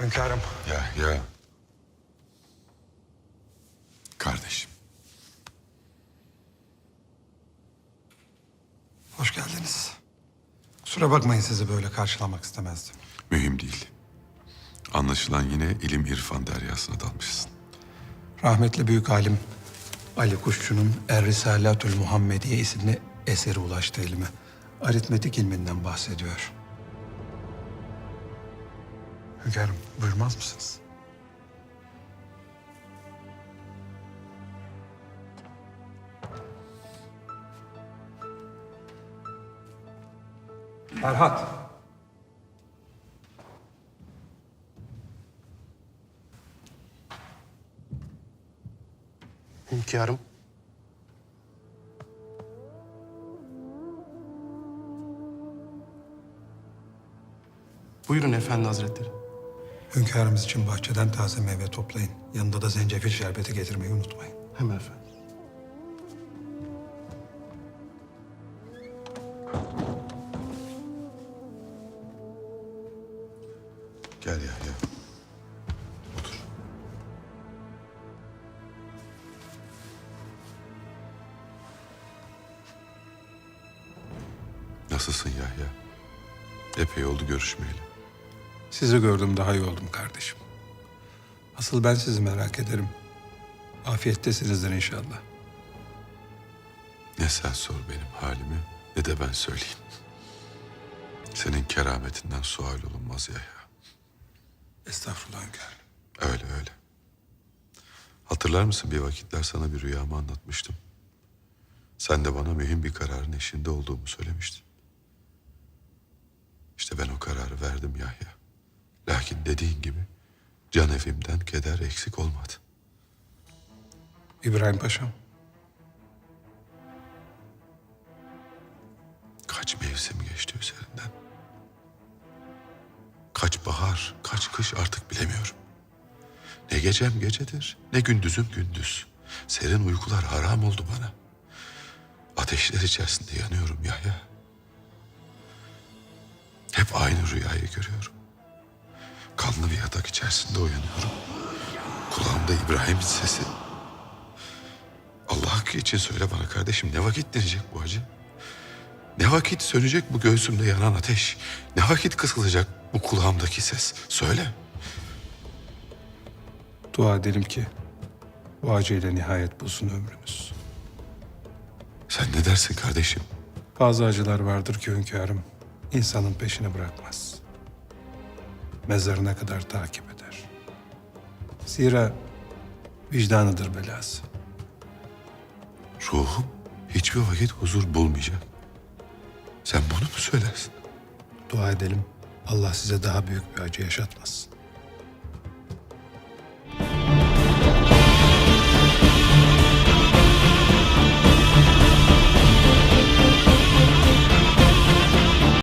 Hünkârım. Ya ya. Kardeşim. Hoş geldiniz. Kusura bakmayın sizi böyle karşılamak istemezdim. Mühim değil. Anlaşılan yine ilim irfan deryasına dalmışsın. Rahmetli büyük alim Ali Kuşçu'nun Er Risalatül Muhammediye isimli eseri ulaştı elime. Aritmetik ilminden bahsediyor. Hünkârım buyurmaz mısınız? Ferhat. Hünkârım. Buyurun efendi hazretleri. Hünkârımız için bahçeden taze meyve toplayın. Yanında da zencefil şerbeti getirmeyi unutmayın. Hemen efendim. Gel ya ya. Otur. Nasılsın Yahya? Epey oldu görüşmeyeli. Sizi gördüm daha iyi oldum kardeşim. Asıl ben sizi merak ederim. Afiyettesinizdir inşallah. Ne sen sor benim halimi ne de ben söyleyeyim. Senin kerametinden sual olunmaz Yahya. Estağfurullah hünkârım. Öyle öyle. Hatırlar mısın bir vakitler sana bir rüyamı anlatmıştım. Sen de bana mühim bir kararın eşinde olduğumu söylemiştin. İşte ben o kararı verdim Yahya. Lakin dediğin gibi can evimden keder eksik olmadı. İbrahim Paşam. Kaç mevsim geçti üzerinden. Kaç bahar, kaç kış artık bilemiyorum. Ne gecem gecedir, ne gündüzüm gündüz. Serin uykular haram oldu bana. Ateşler içerisinde yanıyorum Yahya. Hep aynı rüyayı görüyorum. Kanlı bir yatak içerisinde uyanıyorum. Kulağımda İbrahim'in sesi. Allah hakkı için söyle bana kardeşim ne vakit dinecek bu acı? Ne vakit sönecek bu göğsümde yanan ateş? Ne vakit kısılacak bu kulağımdaki ses? Söyle. Dua edelim ki bu acıyla nihayet bulsun ömrünüz. Sen ne dersin kardeşim? Bazı acılar vardır ki hünkârım insanın peşini bırakmaz. Mezarına kadar takip eder. Zira vicdanıdır belası. Ruhum hiçbir vakit huzur bulmayacak. Sen bunu mu söylersin? Dua edelim Allah size daha büyük bir acı yaşatmasın.